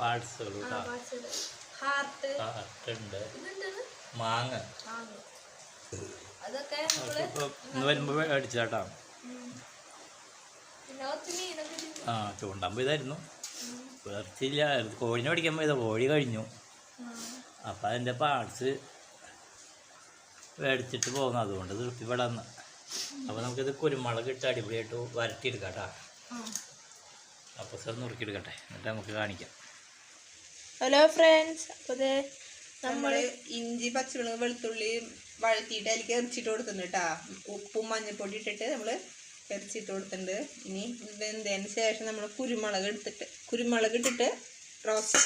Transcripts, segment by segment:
പാർട്സുകൾ heart. ഉണ്ട്. മാങ്ങ. ഇന്ന് വരുമ്പോ. ആ ചൂണ്ടാൻ ഇതായിരുന്നു വേർച്ചില്ല. കോഴിനെ പഠിക്കുമ്പോൾ ഇത് കോഴി കഴിഞ്ഞു. അപ്പം അതിന്റെ പാർട്സ് മേടിച്ചിട്ട് പോകുന്നു. അതുകൊണ്ട് തൃപ്തിപ്പെടാന്ന്. അപ്പോൾ നമുക്കിത് കുരുമുളക് ഇട്ട് അടിപൊളിയായിട്ട് വരട്ടിയെടുക്കാം കേട്ടോ. അപ്പോൾ സാർ നുറുക്കിയെടുക്കട്ടെ. എന്നിട്ട് നമുക്ക് കാണിക്കാം. ഹലോ ഫ്രണ്ട്സ് അപ്പോൾ നമ്മൾ ഇഞ്ചി പച്ചമുളക് വെളുത്തുള്ളി വഴറ്റിയിട്ട് അതിലേക്ക് എറിച്ചിട്ട് കൊടുത്തിട്ടുണ്ട് കേട്ടോ ഉപ്പും മഞ്ഞൾപ്പൊടി ഇട്ടിട്ട് നമ്മൾ എറിച്ചിട്ട് കൊടുത്തിട്ടുണ്ട്. ഇനി വെന്തതിന് ശേഷം നമ്മൾ കുരുമുളക് എടുത്തിട്ട് കുരുമുളക് ഇട്ടിട്ട് റോസ്റ്റ്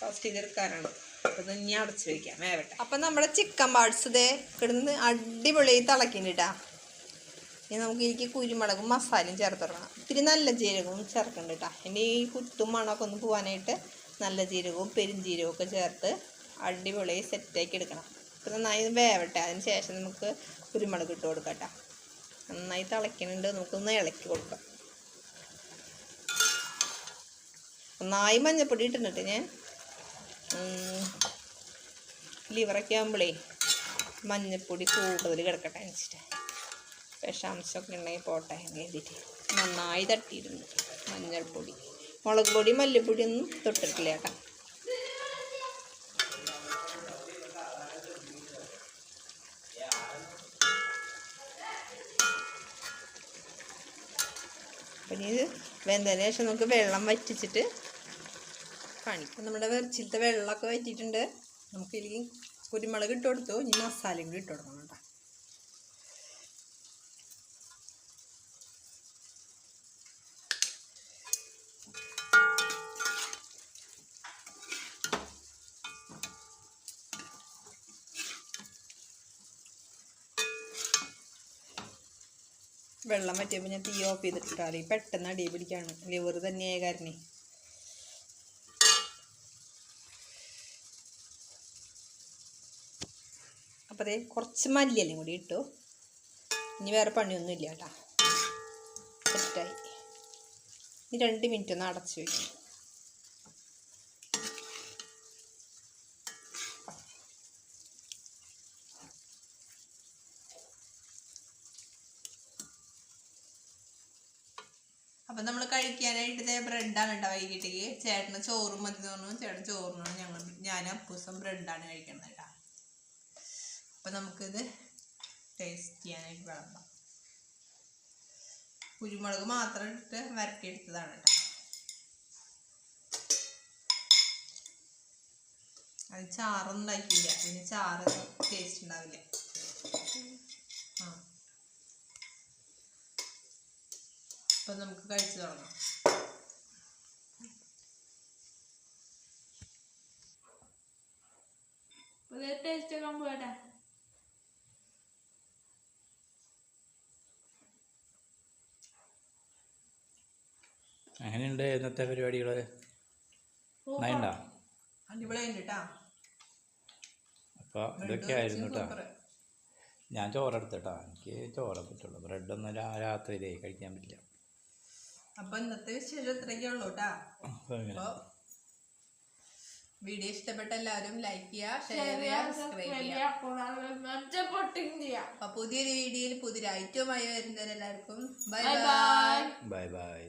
റോസ്റ്റ് ചെയ്തെടുക്കാനാണ്. അപ്പോൾ ഇനി അടച്ച് വയ്ക്കാം വേവട്ടെ. അപ്പം നമ്മുടെ ചിക്കൻ പാർട്സ് ഇതേ കിടന്ന് അടിപൊളി തിളക്കിണ്ടിട്ടാ ഇനി നമുക്ക് എനിക്ക് കുരുമുളകും മസാലയും ചേർത്ത് കൊടുക്കണം. ഇത്തിരി നല്ല ജീരകവും ചേർക്കണ്ട കേട്ടോ എന്റെ ഈ കുത്തും മണമൊക്കെ ഒന്ന് പോകാനായിട്ട് നല്ല ജീരകവും പെരുംജീരകവും ഒക്കെ ചേർത്ത് അടിപൊളി സെറ്റാക്കി എടുക്കണം. ഇപ്പം നന്നായി വേവട്ടെ. അതിന് ശേഷം നമുക്ക് കുരുമുളക് ഇട്ട് കൊടുക്കാം കേട്ടോ. നന്നായി തിളയ്ക്കുന്നുണ്ട്. നമുക്കൊന്ന് ഇളക്കി കൊടുക്കാം. നന്നായി മഞ്ഞപ്പൊടി ഇട്ടിട്ടുണ്ട് ഞാൻ. ലിവറൊക്കെ ആകുമ്പോഴേ മഞ്ഞപ്പൊടി കൂടുതൽ കിടക്കട്ടെ വെച്ചിട്ട് വിഷാംശമൊക്കെ ഉണ്ടെങ്കിൽ പോട്ടെ എന്ന് കരുതിയിട്ട് നന്നായി തട്ടിയിട്ടുണ്ട് മഞ്ഞൾപ്പൊടി. മുളക് പൊടി മല്ലിപ്പൊടി ഒന്നും തൊട്ടിട്ടില്ല കേട്ടോ. അപ്പം ഇത് വെന്തതിന് ശേഷം നമുക്ക് വെള്ളം വറ്റിച്ചിട്ട് കാണിക്കാം. നമ്മുടെ വെറച്ചിലത്തെ വെള്ളമൊക്കെ വറ്റിയിട്ടുണ്ട്. നമുക്ക് ഇതിലേക്ക് കുരുമുളക് ഇട്ട് കൊടുത്തു. ഇനി മസാലയും കൂടി ഇട്ട് കൊടുക്കണം കേട്ടോ വെള്ളം പറ്റിയപ്പോൾ ഞാൻ തീ ഓഫ് ചെയ്തിട്ടാണ് പെട്ടെന്ന് അടി പിടിക്കാണ്. ലിവർ തന്നെയായ കാരണേ അപ്പോൾ അതേ കുറച്ച് മല്ലിയല്ലേ കൂടി ഇട്ടു. ഇനി വേറെ പണിയൊന്നും ഇല്ല കേട്ടോ സെറ്റായി ഇനി രണ്ട് മിനിറ്റ് ഒന്ന് അടച്ചു വയ്ക്കും അപ്പം നമ്മൾ കഴിക്കാനായിട്ട് ബ്രെഡാണ് കേട്ടോ വൈകിട്ടേക്ക്. ചേട്ടന് ചോറും മതി തോന്നുന്നു ചേട്ടൻ ചോറിനാണ് ഞങ്ങൾ ഞാൻ അപ്പൂസം ബ്രെഡാണ് കഴിക്കുന്നത് കേട്ടോ. അപ്പം നമുക്കിത് ടേസ്റ്റ് ചെയ്യാനായിട്ട് വിളമ്പാം. കുരുമുളക് മാത്രം ഇട്ടിട്ട് വരട്ടിയെടുത്തതാണ് കേട്ടോ. അത് ചാറൊന്നും ഉണ്ടാക്കിയില്ല പിന്നെ ചാറ് ടേസ്റ്റ് ഉണ്ടാവില്ല ആ അപ്പം നമുക്ക് കഴിച്ചു തുടങ്ങാം. ടേസ്റ്റ് ഒക്കെ പോട്ടെ അങ്ങനെയുണ്ട് ഇന്നത്തെ പരിപാടികൾ അപ്പൊ അപ്പോൾ ഇതൊക്കെ ആയിരുന്നു കേട്ടോ ഞാൻ ചോറെടുത്ത് കേട്ടോ എനിക്ക് ചോറ പറ്റുള്ളൂ. ബ്രെഡൊന്നും രാത്രിയിലേ കഴിക്കാൻ പറ്റില്ല. അപ്പൊ ഇന്നത്തെ വിശേഷം ഇത്രയൊക്കെ ഉള്ളൂ കേട്ടാ അപ്പൊ വീഡിയോ ഇഷ്ടപ്പെട്ട എല്ലാവരും ലൈക്ക് ചെയ്യുക ഷെയർ ചെയ്യുക സബ്സ്ക്രൈബ് ചെയ്യുക അപ്പൊ പുതിയൊരു വീഡിയോയിൽ പുതിയൊരു ഐറ്റവുമായി വരുന്നവരെല്ലാവർക്കും ബൈ ബൈ ബൈ ബൈ